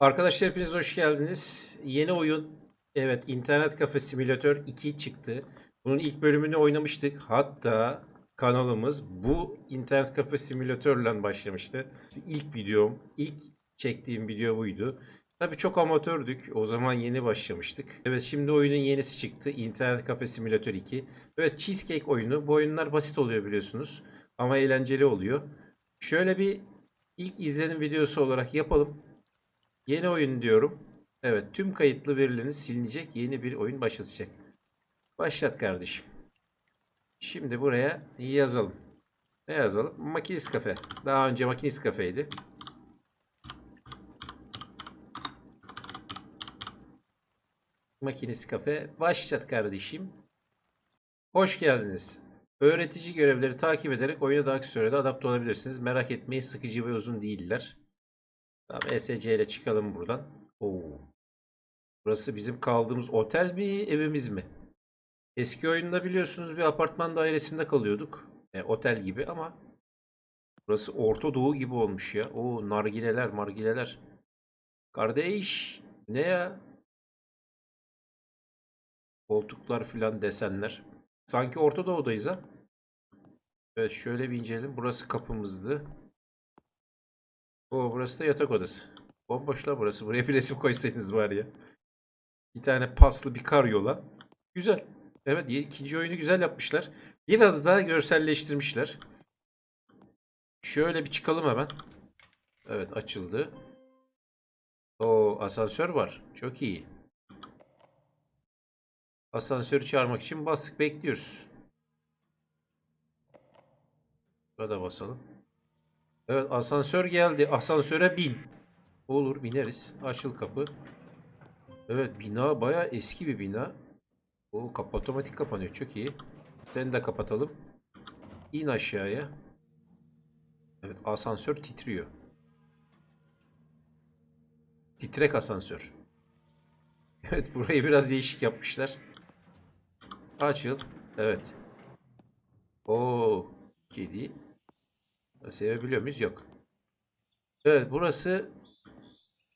Arkadaşlar hepiniz hoş geldiniz. Yeni oyun, evet İnternet Kafe Simülatör 2 çıktı. Bunun ilk bölümünü oynamıştık. Hatta kanalımız bu İnternet Kafe Simülatörle başlamıştı. İlk videom, ilk çektiğim video buydu. Tabii çok amatördük. O zaman yeni başlamıştık. Evet şimdi oyunun yenisi çıktı. İnternet Kafe Simülatör 2. Evet Cheesecake oyunu. Bu oyunlar basit oluyor biliyorsunuz. Ama eğlenceli oluyor. Şöyle bir ilk izlenim videosu olarak yapalım. Yeni oyun diyorum. Evet, tüm kayıtlı verileriniz silinecek. Yeni bir oyun başlatacak. Başlat kardeşim. Şimdi buraya yazalım. Ne yazalım? Makinist kafe. Daha önce makinist kafeydi. Makinist kafe. Başlat kardeşim. Hoş geldiniz. Öğretici görevleri takip ederek oyuna daha kısa sürede adapte olabilirsiniz. Merak etmeyin sıkıcı ve uzun değiller. Tamam ESC ile çıkalım buradan. Oo. Burası bizim kaldığımız otel mi, evimiz mi? Eski oyunda biliyorsunuz bir apartman dairesinde kalıyorduk. E, otel gibi ama burası Orta Doğu gibi olmuş ya. O nargileler, margileler. Kardeş, ne ya? Koltuklar filan desenler. Sanki Orta Doğu'dayız ha. Evet şöyle bir inceleyelim. Burası kapımızdı. O burası da yatak odası. Bomboş la burası. Buraya bir resim koysaydınız var ya. Bir tane paslı bir karyola. Güzel. Evet ikinci oyunu güzel yapmışlar. Biraz daha görselleştirmişler. Şöyle bir çıkalım hemen. Evet açıldı. O asansör var. Çok iyi. Asansörü çağırmak için bastık bekliyoruz. Burada basalım. Evet asansör geldi. Asansöre bin. Olur bineriz. Açıl kapı. Evet bina baya eski bir bina. O kapı otomatik kapanıyor. Çok iyi. Seni de kapatalım. İn aşağıya. Evet asansör titriyor. Titrek asansör. Evet burayı biraz değişik yapmışlar. Açıl. Evet. Oo kedi. Sevebiliyor muyuz? Yok. Evet burası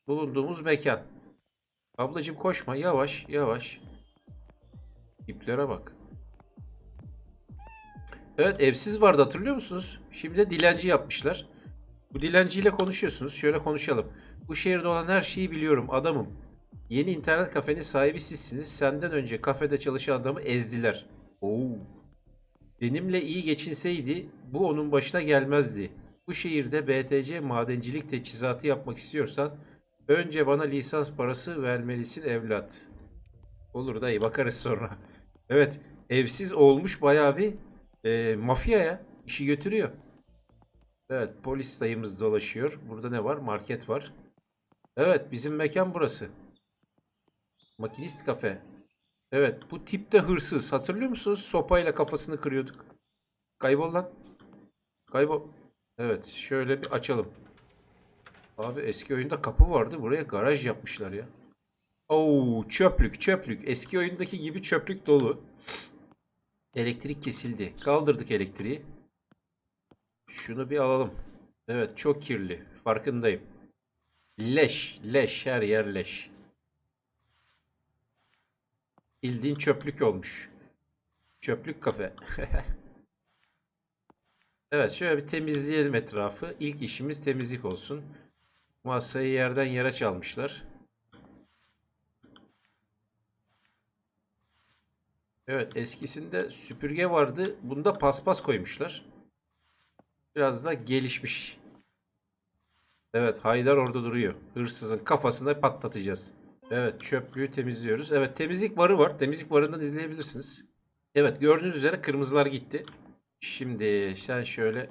bulunduğumuz mekan. Ablacım koşma yavaş yavaş. İplere bak. Evet evsiz vardı hatırlıyor musunuz? Şimdi de dilenci yapmışlar. Bu dilenciyle konuşuyorsunuz. Şöyle konuşalım. Bu şehirde olan her şeyi biliyorum adamım. Yeni internet kafenin sahibi sizsiniz. Senden önce kafede çalışan adamı ezdiler. Oo. Benimle iyi geçinseydi bu onun başına gelmezdi. Bu şehirde BTC madencilik teçhizatı yapmak istiyorsan önce bana lisans parası vermelisin evlat. Olur dayı bakarız sonra. Evet evsiz olmuş bayağı bir e, mafya ya. işi götürüyor. Evet polis dayımız dolaşıyor. Burada ne var? Market var. Evet bizim mekan burası. Makinist kafe. Evet bu tipte hırsız. Hatırlıyor musunuz? Sopayla kafasını kırıyorduk. Kaybol lan. Kaybol. Evet şöyle bir açalım. Abi eski oyunda kapı vardı. Buraya garaj yapmışlar ya. Oo çöplük çöplük. Eski oyundaki gibi çöplük dolu. Elektrik kesildi. Kaldırdık elektriği. Şunu bir alalım. Evet çok kirli. Farkındayım. Leş. Leş. Her yer leş. Bildiğin çöplük olmuş. Çöplük kafe. evet şöyle bir temizleyelim etrafı. İlk işimiz temizlik olsun. Masayı yerden yere çalmışlar. Evet eskisinde süpürge vardı. Bunda paspas koymuşlar. Biraz da gelişmiş. Evet Haydar orada duruyor. Hırsızın kafasına patlatacağız. Evet çöplüğü temizliyoruz. Evet temizlik barı var. Temizlik barından izleyebilirsiniz. Evet gördüğünüz üzere kırmızılar gitti. Şimdi sen şöyle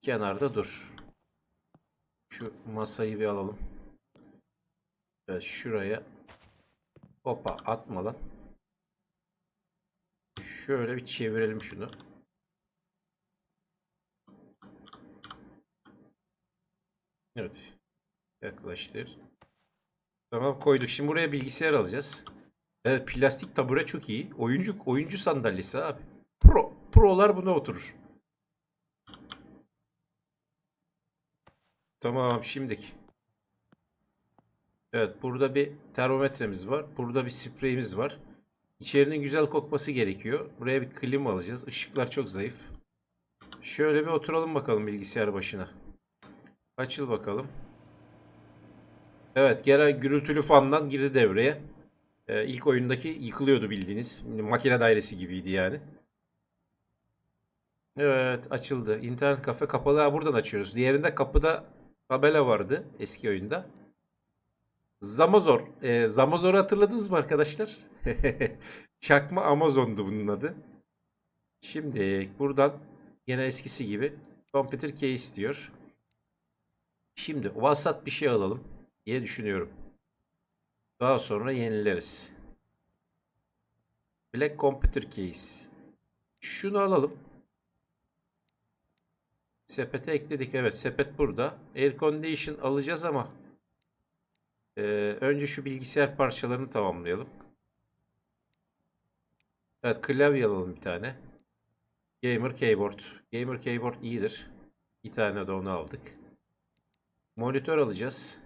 kenarda dur. Şu masayı bir alalım. Evet şuraya. Hoppa atma lan. Şöyle bir çevirelim şunu. Evet. Yaklaştır. Tamam koyduk. Şimdi buraya bilgisayar alacağız. Evet plastik tabure çok iyi. Oyuncu oyuncu sandalyesi abi. Pro prolar buna oturur. Tamam şimdiki. Evet burada bir termometremiz var. Burada bir spreyimiz var. İçerinin güzel kokması gerekiyor. Buraya bir klima alacağız. Işıklar çok zayıf. Şöyle bir oturalım bakalım bilgisayar başına. Açıl bakalım. Evet genel gürültülü fandan girdi devreye. Ee, ilk oyundaki yıkılıyordu bildiğiniz. Makine dairesi gibiydi yani. Evet açıldı. İnternet kafe kapalı. Ha, buradan açıyoruz. Diğerinde kapıda tabela vardı eski oyunda. Zamazor. Ee, Zamazor'u hatırladınız mı arkadaşlar? Çakma Amazon'du bunun adı. Şimdi buradan yine eskisi gibi computer key istiyor. Şimdi vasat bir şey alalım diye düşünüyorum. Daha sonra yenileriz. Black Computer Case. Şunu alalım. Sepete ekledik. Evet sepet burada. Air Condition alacağız ama ee, önce şu bilgisayar parçalarını tamamlayalım. Evet klavye alalım bir tane. Gamer Keyboard. Gamer Keyboard iyidir. Bir tane de onu aldık. Monitör alacağız.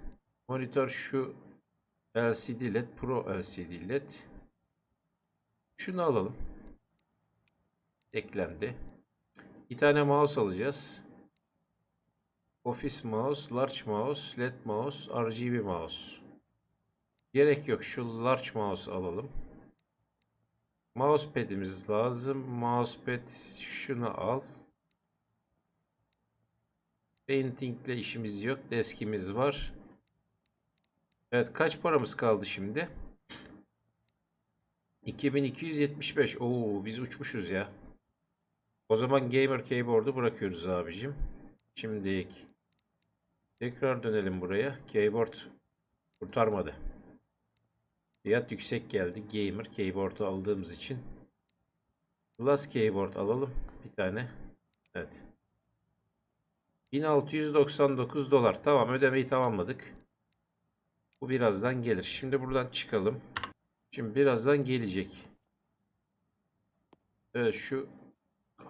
Monitör şu LCD LED, Pro LCD LED. Şunu alalım. Eklendi. Bir tane mouse alacağız. Office mouse, large mouse, LED mouse, RGB mouse. Gerek yok. Şu large mouse alalım. Mousepad'imiz lazım. Mousepad şunu al. Painting ile işimiz yok. Deskimiz var. Evet kaç paramız kaldı şimdi? 2275. Oo biz uçmuşuz ya. O zaman Gamer Keyboard'u bırakıyoruz abicim. Şimdi tekrar dönelim buraya. Keyboard kurtarmadı. Fiyat yüksek geldi. Gamer Keyboard'u aldığımız için. Plus Keyboard alalım. Bir tane. Evet. 1699 dolar. Tamam ödemeyi tamamladık. Bu birazdan gelir. Şimdi buradan çıkalım. Şimdi birazdan gelecek. Evet şu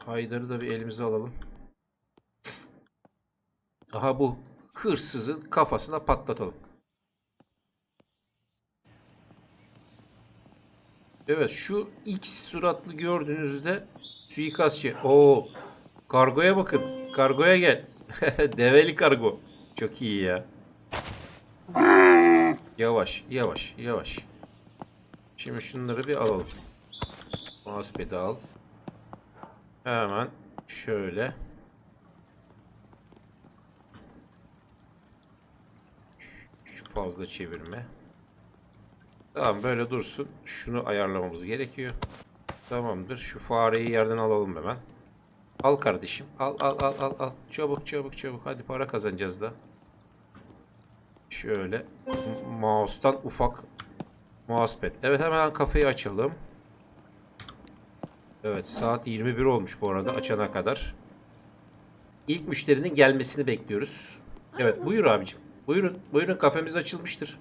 Haydar'ı da bir elimize alalım. Aha bu hırsızın kafasına patlatalım. Evet şu X suratlı gördüğünüzde suikastçı. Oo kargoya bakın. Kargoya gel. Develi kargo. Çok iyi ya. Yavaş, yavaş, yavaş. Şimdi şunları bir alalım. Mousepad'i al. Hemen şöyle. Fazla çevirme. Tamam böyle dursun. Şunu ayarlamamız gerekiyor. Tamamdır. Şu fareyi yerden alalım hemen. Al kardeşim. Al al al al al. Çabuk çabuk çabuk. Hadi para kazanacağız da. Şöyle mouse'tan ufak mousepad. Evet hemen kafeyi açalım. Evet saat 21 olmuş bu arada açana kadar. İlk müşterinin gelmesini bekliyoruz. Evet buyur abicim. Buyurun. Buyurun kafemiz açılmıştır.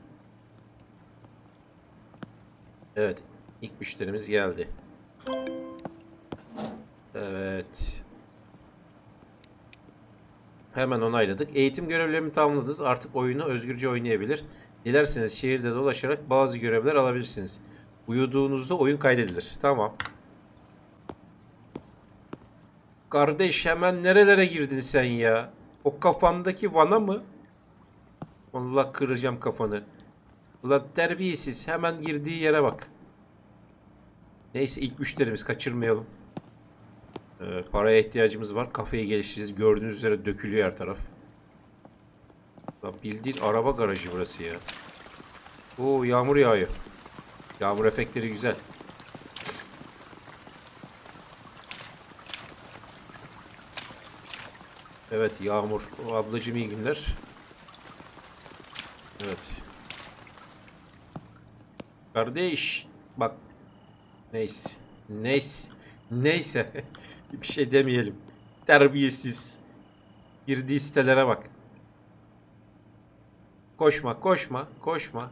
Evet. ilk müşterimiz geldi. Evet. Hemen onayladık. Eğitim görevlerimi tamamladınız. Artık oyunu özgürce oynayabilir. Dilerseniz şehirde dolaşarak bazı görevler alabilirsiniz. Uyuduğunuzda oyun kaydedilir. Tamam. Kardeş hemen nerelere girdin sen ya? O kafandaki vana mı? Allah kıracağım kafanı. Ulan terbiyesiz. Hemen girdiği yere bak. Neyse ilk müşterimiz kaçırmayalım. Ee, paraya ihtiyacımız var. Kafeyi geliştireceğiz. Gördüğünüz üzere dökülüyor her taraf. Lan bildiğin araba garajı burası ya. Oo yağmur yağıyor. Yağmur efektleri güzel. Evet yağmur. O ablacım iyi günler. Evet. Kardeş bak. Neyse. Neyse. Neyse. bir şey demeyelim. Terbiyesiz. Girdiği sitelere bak. Koşma, koşma, koşma.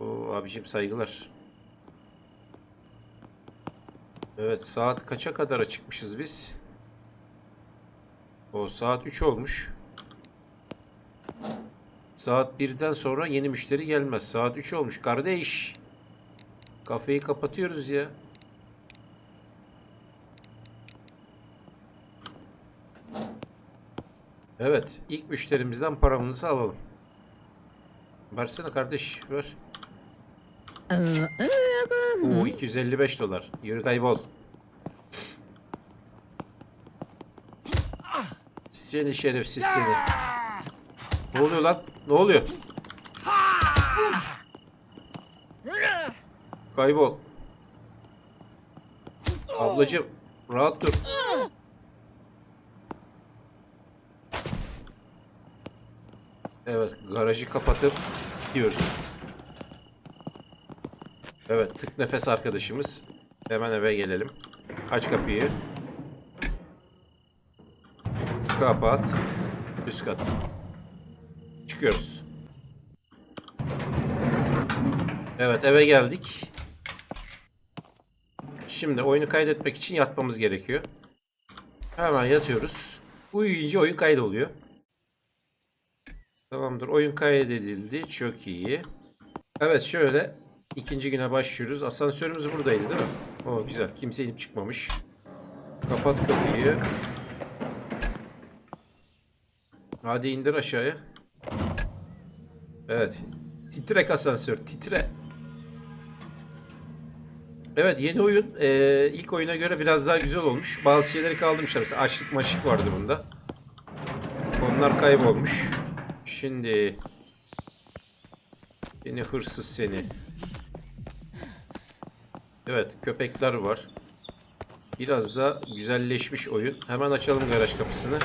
Oo, abicim saygılar. Evet, saat kaça kadar açıkmışız biz? O saat 3 olmuş. Saat 1'den sonra yeni müşteri gelmez. Saat 3 olmuş kardeş. Kafeyi kapatıyoruz ya. Evet, ilk müşterimizden paramızı alalım. Versene kardeş, ver. Oo 255 dolar. Yürü kaybol. Seni şerefsiz seni. Ne oluyor lan? Ne oluyor? Kaybol. Ablacığım rahat dur. Evet garajı kapatıp gidiyoruz. Evet tık nefes arkadaşımız. Hemen eve gelelim. Aç kapıyı. Kapat. Üst kat. Çıkıyoruz. Evet eve geldik. Şimdi oyunu kaydetmek için yatmamız gerekiyor. Hemen yatıyoruz. Uyuyunca oyun kaydoluyor. Tamamdır. Oyun kaydedildi. Çok iyi. Evet şöyle ikinci güne başlıyoruz. Asansörümüz buradaydı değil mi? O güzel. Kimse inip çıkmamış. Kapat kapıyı. Hadi indir aşağıya. Evet. Titrek asansör. Titre. Evet yeni oyun eee, ilk oyuna göre biraz daha güzel olmuş. Bazı şeyleri kaldırmışlar. Mesela açlık maşık vardı bunda. Onlar kaybolmuş. Şimdi Seni hırsız seni. Evet köpekler var. Biraz da güzelleşmiş oyun. Hemen açalım garaj kapısını.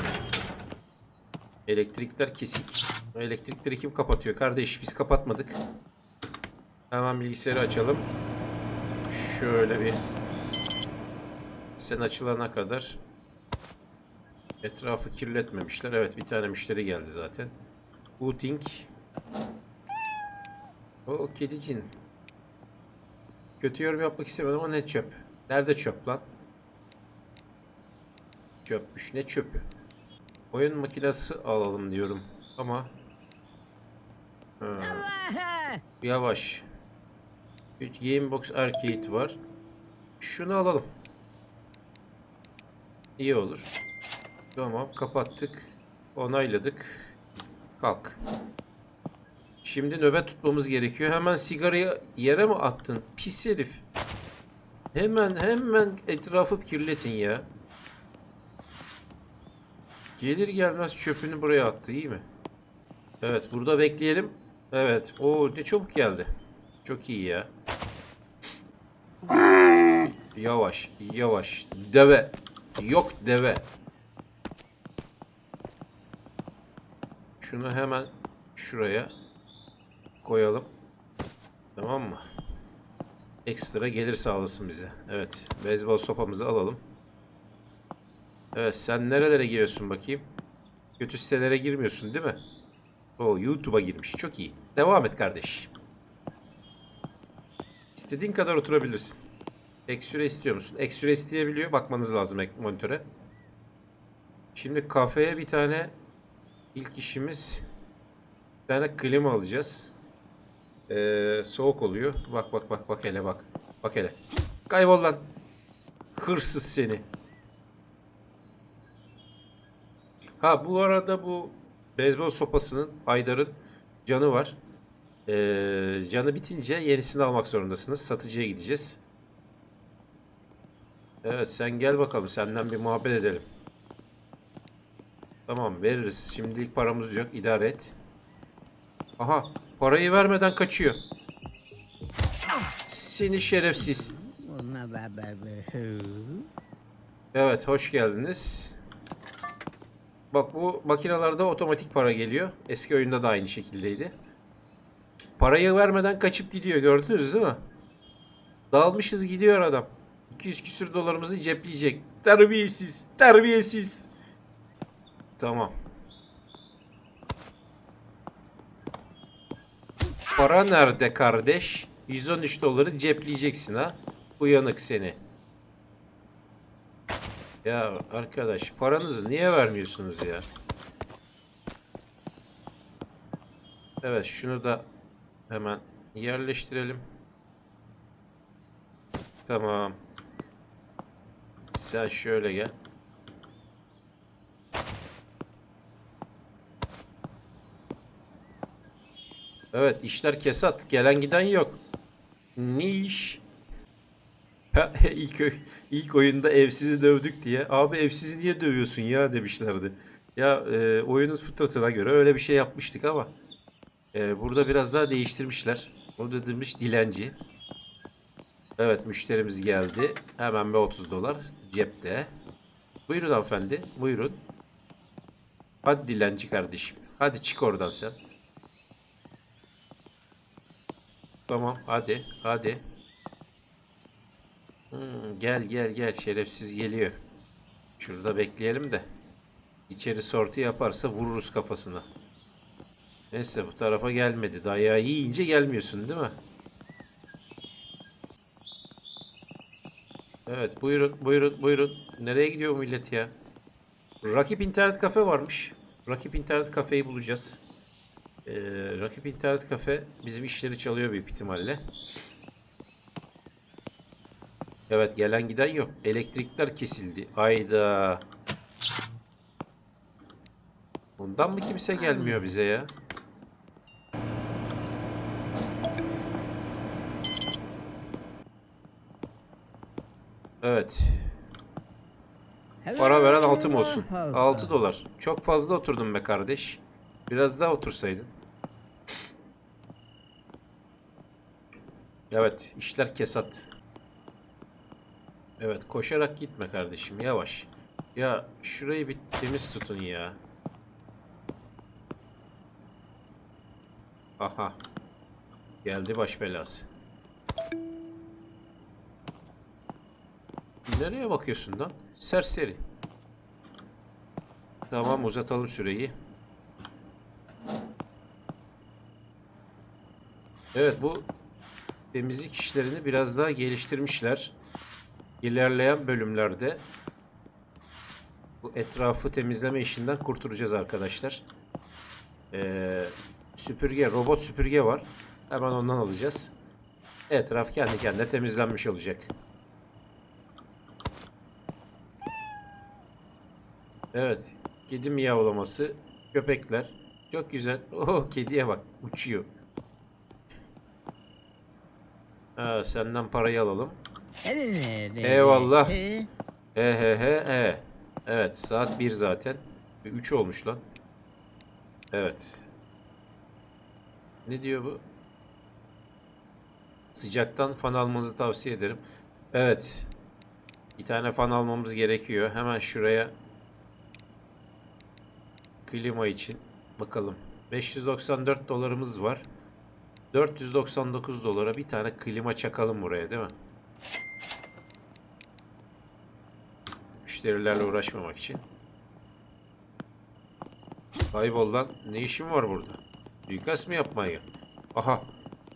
Elektrikler kesik. Elektrikleri kim kapatıyor? Kardeş biz kapatmadık. Hemen bilgisayarı açalım. Şöyle bir sen açılana kadar etrafı kirletmemişler. Evet bir tane müşteri geldi zaten. Booting. O kedicin. Kötü yorum yapmak istemedim ama ne çöp. Nerede çöp lan? Çöpmüş. Ne çöpü? Oyun makinesi alalım diyorum. Ama Ha, yavaş. Bir Gamebox Arcade var. Şunu alalım. İyi olur. Tamam kapattık. Onayladık. Kalk. Şimdi nöbet tutmamız gerekiyor. Hemen sigarayı yere mi attın? Pis herif. Hemen hemen etrafı kirletin ya. Gelir gelmez çöpünü buraya attı iyi mi? Evet burada bekleyelim. Evet. O ne çabuk geldi. Çok iyi ya. Yavaş, yavaş. Deve. Yok deve. Şunu hemen şuraya koyalım. Tamam mı? Ekstra gelir sağlasın bize. Evet. Beyzbol sopamızı alalım. Evet. Sen nerelere giriyorsun bakayım? Kötü sitelere girmiyorsun değil mi? O YouTube'a girmiş. Çok iyi. Devam et kardeş. İstediğin kadar oturabilirsin. Ek süre istiyor musun? Ek süre isteyebiliyor. Bakmanız lazım ek monitöre. Şimdi kafeye bir tane ilk işimiz bir tane klima alacağız. Ee, soğuk oluyor. Bak bak bak bak hele bak. Bak hele. Kaybol lan. Hırsız seni. Ha bu arada bu beyzbol sopasının Haydar'ın canı var. Ee, canı bitince yenisini almak zorundasınız. Satıcıya gideceğiz. Evet sen gel bakalım. Senden bir muhabbet edelim. Tamam veririz. Şimdilik paramız yok. İdare et. Aha parayı vermeden kaçıyor. Seni şerefsiz. Evet hoş geldiniz. Bak bu makinalarda otomatik para geliyor. Eski oyunda da aynı şekildeydi. Parayı vermeden kaçıp gidiyor gördünüz değil mi? Dalmışız gidiyor adam. 200 küsür dolarımızı cepleyecek. Terbiyesiz, terbiyesiz. Tamam. Para nerede kardeş? 113 doları cepleyeceksin ha. Uyanık seni. Ya arkadaş paranızı niye vermiyorsunuz ya? Evet şunu da hemen yerleştirelim. Tamam. Sen şöyle gel. Evet işler kesat. Gelen giden yok. Niş. Ha, ilk, ilk oyunda evsizi dövdük diye. Abi evsizi niye dövüyorsun ya demişlerdi. Ya e, oyunun fıtratına göre öyle bir şey yapmıştık ama. e, burada biraz daha değiştirmişler. Burada demiş dilenci. Evet müşterimiz geldi. Hemen bir 30 dolar cepte. Buyurun hanımefendi. Buyurun. Hadi dilenci kardeşim. Hadi çık oradan sen. Tamam hadi hadi. Hmm, gel gel gel şerefsiz geliyor. Şurada bekleyelim de. İçeri sortu yaparsa vururuz kafasına. Neyse bu tarafa gelmedi. Dayağı yiyince gelmiyorsun değil mi? Evet buyurun buyurun buyurun. Nereye gidiyor millet ya? Rakip internet kafe varmış. Rakip internet kafeyi bulacağız. Ee, rakip internet kafe bizim işleri çalıyor büyük ihtimalle. Evet gelen giden yok. Elektrikler kesildi. Ayda. Bundan mı kimse gelmiyor bize ya? Evet. Para veren altım olsun. 6 dolar. Çok fazla oturdun be kardeş. Biraz daha otursaydın. Evet, işler kesat. Evet, koşarak gitme kardeşim, yavaş. Ya şurayı bir temiz tutun ya. Aha. Geldi baş belası. Nereye bakıyorsun lan? Serseri. Tamam uzatalım süreyi. Evet bu temizlik işlerini biraz daha geliştirmişler. İlerleyen bölümlerde bu etrafı temizleme işinden kurtulacağız arkadaşlar. Ee, süpürge, robot süpürge var. Hemen ondan alacağız. Etraf kendi kendine temizlenmiş olacak. Evet. Kedi miyavlaması. Köpekler. Çok güzel. Oh kediye bak. Uçuyor. Ha, senden parayı alalım. Eyvallah. He he he he. Evet saat 1 zaten. 3 olmuş lan. Evet. Ne diyor bu? Sıcaktan fan almanızı tavsiye ederim. Evet. Bir tane fan almamız gerekiyor. Hemen şuraya klima için bakalım. 594 dolarımız var. 499 dolara bir tane klima çakalım buraya değil mi? Müşterilerle uğraşmamak için. Kaybol lan. Ne işin var burada? Suikast mı yapmaya gel? Aha.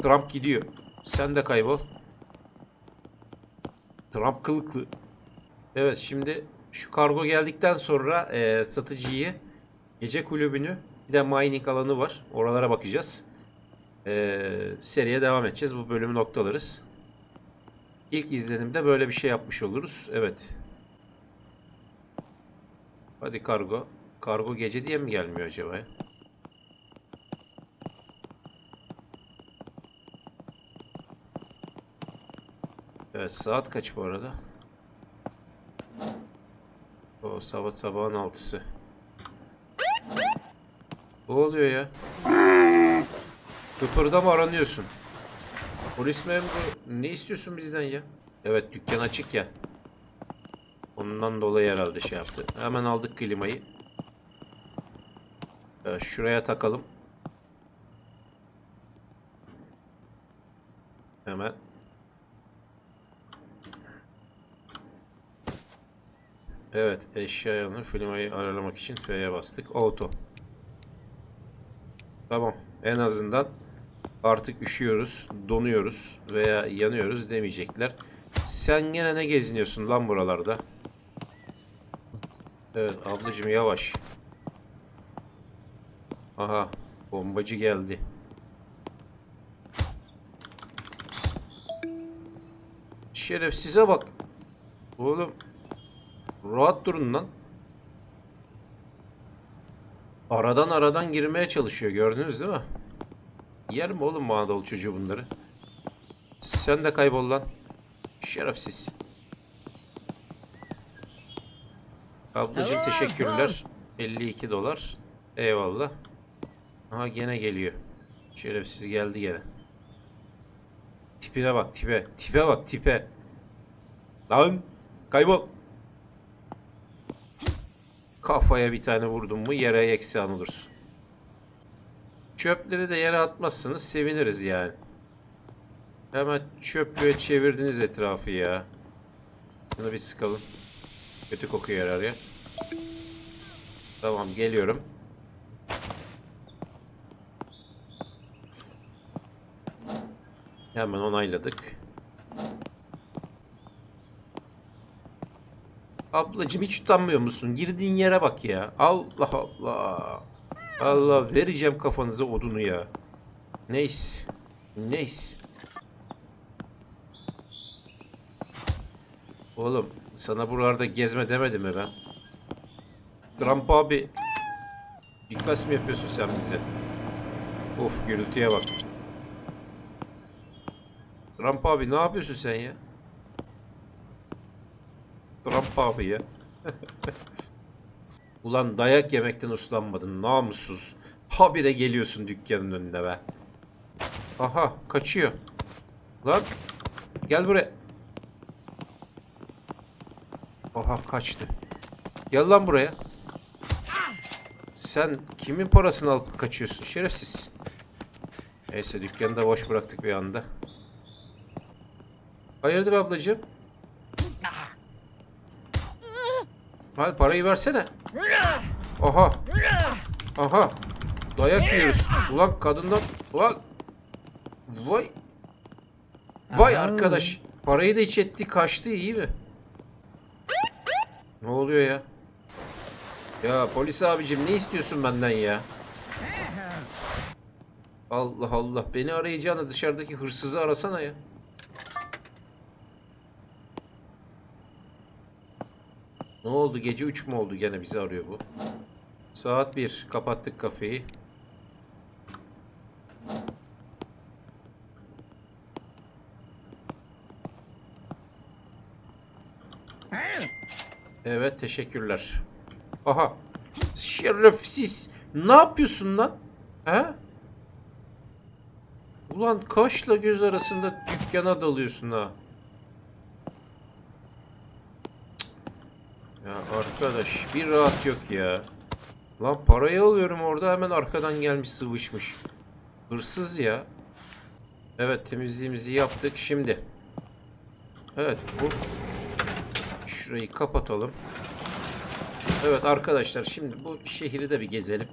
Trump gidiyor. Sen de kaybol. Trump kılıklı. Evet şimdi şu kargo geldikten sonra eee, satıcıyı Gece kulübünü bir de mining alanı var. Oralara bakacağız. Ee, seriye devam edeceğiz. Bu bölümü noktalarız. İlk izlenimde böyle bir şey yapmış oluruz. Evet. Hadi kargo. Kargo gece diye mi gelmiyor acaba? Evet saat kaç bu arada? O sabah sabahın altısı. Ne oluyor ya? Kıpırdama aranıyorsun. Polis memuru ne istiyorsun bizden ya? Evet dükkan açık ya. Ondan dolayı herhalde şey yaptı. Hemen aldık klimayı. Evet, şuraya takalım. Hemen. Evet eşya yanı klimayı ayarlamak için F'ye bastık. Auto. Tamam. En azından artık üşüyoruz, donuyoruz veya yanıyoruz demeyecekler. Sen gene ne geziniyorsun lan buralarda? Evet ablacım yavaş. Aha bombacı geldi. Şeref size bak. Oğlum rahat durun lan. Aradan aradan girmeye çalışıyor gördünüz değil mi? Yer mi oğlum bu Anadolu çocuğu bunları? Sen de kaybol lan. Şerefsiz. Ablacığım teşekkürler. 52 dolar. Eyvallah. Aha gene geliyor. Şerefsiz geldi gene. Tipine bak tipe. Tipe bak tipe. Lan kaybol. Kafaya bir tane vurdun mu yere eksan olursun. Çöpleri de yere atmazsınız seviniriz yani. Hemen çöplüğe çevirdiniz etrafı ya. Bunu bir sıkalım. Kötü kokuyor herhalde. Tamam geliyorum. Hemen onayladık. Ablacım hiç utanmıyor musun? Girdiğin yere bak ya. Allah Allah. Allah vereceğim kafanıza odunu ya. Neyse. Neyse. Oğlum sana buralarda gezme demedim mi ben? Trump abi. İklas mı yapıyorsun sen bize? Of gürültüye bak. Trump abi ne yapıyorsun sen ya? Trump abi ya. Ulan dayak yemekten uslanmadın namussuz. Habire geliyorsun dükkanın önünde be. Aha kaçıyor. Lan gel buraya. Aha kaçtı. Gel lan buraya. Sen kimin parasını alıp kaçıyorsun şerefsiz. Neyse dükkanı da boş bıraktık bir anda. Hayırdır ablacığım? Hadi parayı versene. Aha. Aha. Dayak yiyoruz. Ulan kadından. Ulan. Vay. Vay arkadaş. Parayı da iç etti kaçtı iyi mi? Ne oluyor ya? Ya polis abicim ne istiyorsun benden ya? Allah Allah beni arayacağına dışarıdaki hırsızı arasana ya. Ne oldu gece 3 mü oldu gene bizi arıyor bu. Saat 1 kapattık kafeyi. Evet teşekkürler. Aha. Şerefsiz. Ne yapıyorsun lan? He? Ulan kaşla göz arasında dükkana dalıyorsun ha. Ya arkadaş bir rahat yok ya. Lan parayı alıyorum orada hemen arkadan gelmiş sıvışmış. Hırsız ya. Evet temizliğimizi yaptık şimdi. Evet bu Şurayı kapatalım. Evet arkadaşlar şimdi bu şehri de bir gezelim.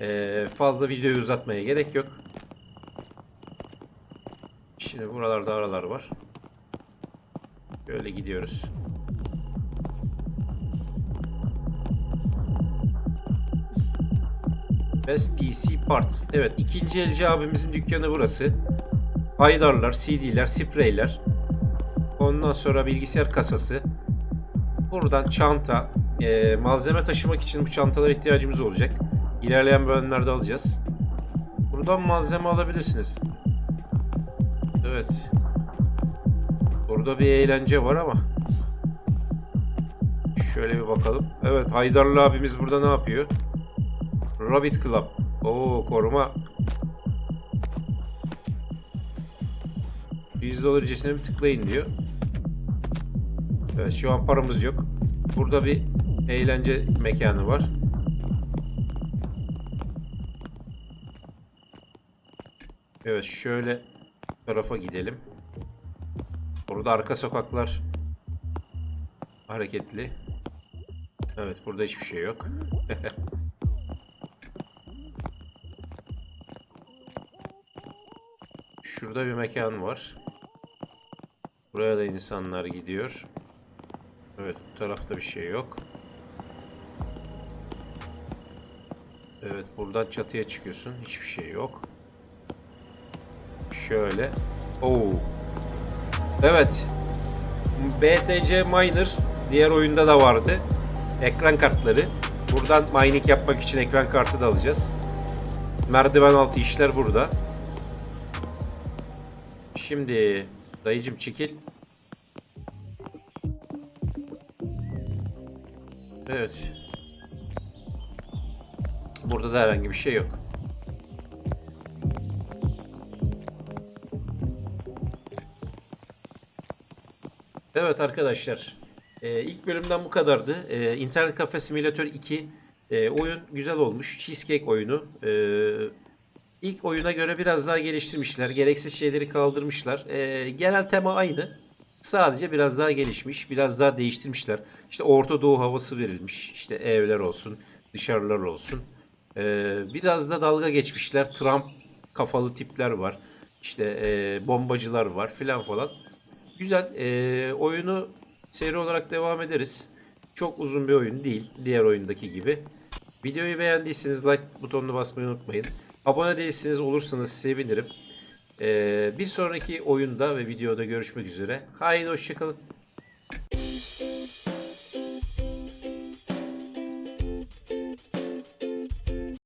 Ee, fazla videoyu uzatmaya gerek yok. Şimdi buralarda aralar var. Böyle gidiyoruz. Best PC Parts. Evet ikinci elci abimizin dükkanı burası. Haydarlar, CD'ler, spreyler. Ondan sonra bilgisayar kasası. Buradan çanta, e, malzeme taşımak için bu çantalara ihtiyacımız olacak. İlerleyen bölümlerde alacağız. Buradan malzeme alabilirsiniz. Evet. Burada bir eğlence var ama. Şöyle bir bakalım. Evet Haydarlı abimiz burada ne yapıyor? Rabbit Club. Oo koruma. 100 dolar ücretine bir tıklayın diyor. Evet şu an paramız yok. Burada bir eğlence mekanı var. Evet şöyle tarafa gidelim. Burada arka sokaklar hareketli. Evet burada hiçbir şey yok. Şurada bir mekan var. Buraya da insanlar gidiyor. Evet bu tarafta bir şey yok. Evet buradan çatıya çıkıyorsun. Hiçbir şey yok. Şöyle. Oo. Evet. BTC Miner diğer oyunda da vardı. Ekran kartları. Buradan mining yapmak için ekran kartı da alacağız. Merdiven altı işler burada. Şimdi dayıcım çekil. Evet. Burada da herhangi bir şey yok. Evet arkadaşlar. Ee, ilk bölümden bu kadardı. Ee, İnternet Cafe Simulator 2 e, oyun güzel olmuş. Cheesecake oyunu. Ee, ilk oyuna göre biraz daha geliştirmişler. Gereksiz şeyleri kaldırmışlar. Ee, genel tema aynı. Sadece biraz daha gelişmiş. Biraz daha değiştirmişler. İşte Orta Doğu havası verilmiş. İşte evler olsun. Dışarılar olsun. Ee, biraz da dalga geçmişler. Trump kafalı tipler var. İşte e, bombacılar var filan falan. Güzel. Ee, oyunu seri olarak devam ederiz. Çok uzun bir oyun değil. Diğer oyundaki gibi. Videoyu beğendiyseniz like butonuna basmayı unutmayın. Abone değilseniz olursanız sevinirim. Ee, bir sonraki oyunda ve videoda görüşmek üzere. Haydi hoşçakalın.